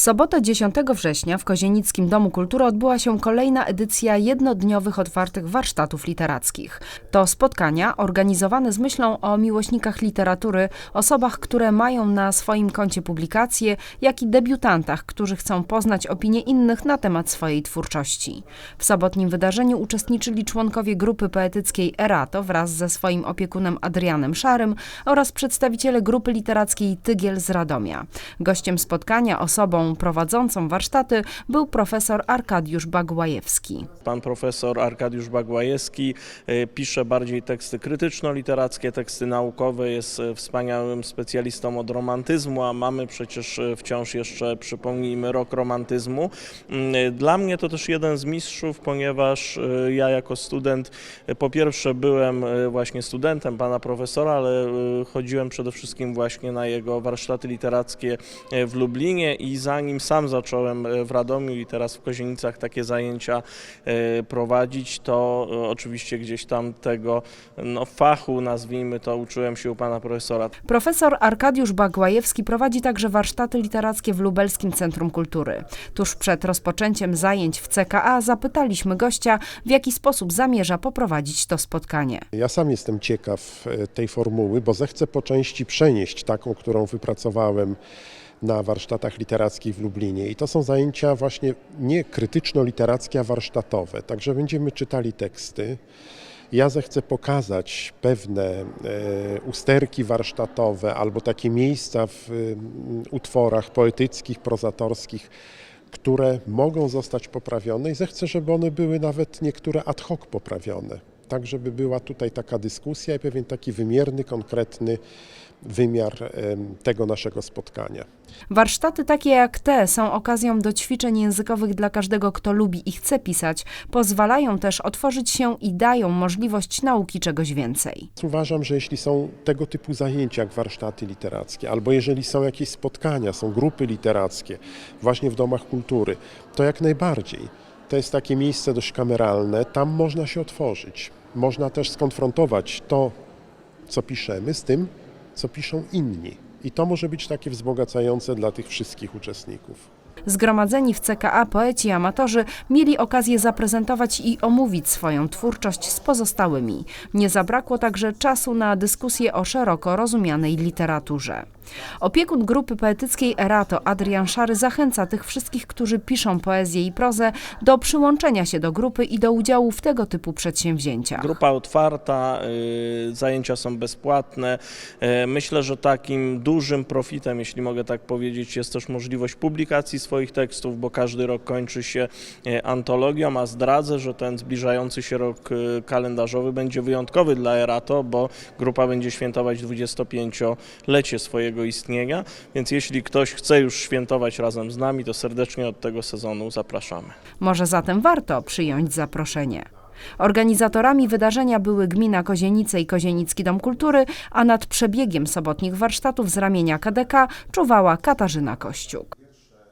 W sobotę 10 września w Kozienickim Domu Kultury odbyła się kolejna edycja jednodniowych otwartych warsztatów literackich. To spotkania organizowane z myślą o miłośnikach literatury, osobach, które mają na swoim koncie publikacje, jak i debiutantach, którzy chcą poznać opinie innych na temat swojej twórczości. W sobotnim wydarzeniu uczestniczyli członkowie grupy poetyckiej Erato wraz ze swoim opiekunem Adrianem Szarym oraz przedstawiciele grupy literackiej Tygiel z Radomia. Gościem spotkania, osobą prowadzącą warsztaty był profesor Arkadiusz Bagłajewski. Pan profesor Arkadiusz Bagłajewski e, pisze bardziej teksty krytyczno-literackie, teksty naukowe, jest e, wspaniałym specjalistą od romantyzmu, a mamy przecież e, wciąż jeszcze, przypomnijmy, rok romantyzmu. Mm, Dla mnie to też jeden z mistrzów, ponieważ ja jako student po pierwsze byłem właśnie studentem pana profesora, ale chodziłem przede wszystkim właśnie na jego warsztaty literackie w Lublinie i zanim sam zacząłem e, w Radomiu i teraz w Kozienicach takie zajęcia e, prowadzić, to e, oczywiście gdzieś tam tego no, fachu, nazwijmy to, uczyłem się u pana profesora. Profesor Arkadiusz Bagłajewski prowadzi także warsztaty literackie w Lubelskim Centrum Kultury. Tuż przed rozpoczęciem zajęć w CKA zapytaliśmy gościa, w jaki sposób zamierza poprowadzić to spotkanie. Ja sam jestem ciekaw tej formuły, bo zechcę po części przenieść taką, którą wypracowałem na warsztatach literackich w Lublinie. I to są zajęcia właśnie nie krytyczno-literackie, a warsztatowe. Także będziemy czytali teksty. Ja zechcę pokazać pewne e, usterki warsztatowe albo takie miejsca w mm, utworach poetyckich, prozatorskich, które mogą zostać poprawione i zechcę, żeby one były nawet niektóre ad hoc poprawione. Tak, żeby była tutaj taka dyskusja i pewien taki wymierny, konkretny wymiar tego naszego spotkania. Warsztaty takie jak te są okazją do ćwiczeń językowych dla każdego, kto lubi i chce pisać. Pozwalają też otworzyć się i dają możliwość nauki czegoś więcej. Uważam, że jeśli są tego typu zajęcia jak warsztaty literackie, albo jeżeli są jakieś spotkania, są grupy literackie właśnie w domach kultury, to jak najbardziej. To jest takie miejsce dość kameralne, tam można się otworzyć. Można też skonfrontować to, co piszemy, z tym, co piszą inni. I to może być takie wzbogacające dla tych wszystkich uczestników. Zgromadzeni w CKA poeci i amatorzy mieli okazję zaprezentować i omówić swoją twórczość z pozostałymi. Nie zabrakło także czasu na dyskusję o szeroko rozumianej literaturze. Opiekun grupy poetyckiej Erato Adrian Szary zachęca tych wszystkich, którzy piszą poezję i prozę, do przyłączenia się do grupy i do udziału w tego typu przedsięwzięciach. Grupa otwarta, y, zajęcia są bezpłatne. E, Myślę, że takim dużym profitem, jeśli mogę tak powiedzieć, jest też możliwość publikacji swoich tekstów, bo każdy rok kończy się e, antologią, a zdradzę, że ten zbliżający się rok kalendarzowy będzie wyjątkowy dla Erato, bo grupa będzie świętować 25-lecie swojego istnienia, więc jeśli ktoś chce już świętować razem z nami, to serdecznie od tego sezonu zapraszamy. Może zatem warto przyjąć zaproszenie. Organizatorami wydarzenia były gmina Kozienice i Kozienicki Dom Kultury, a nad przebiegiem sobotnich warsztatów z ramienia KDK czuwała Katarzyna Kościuk.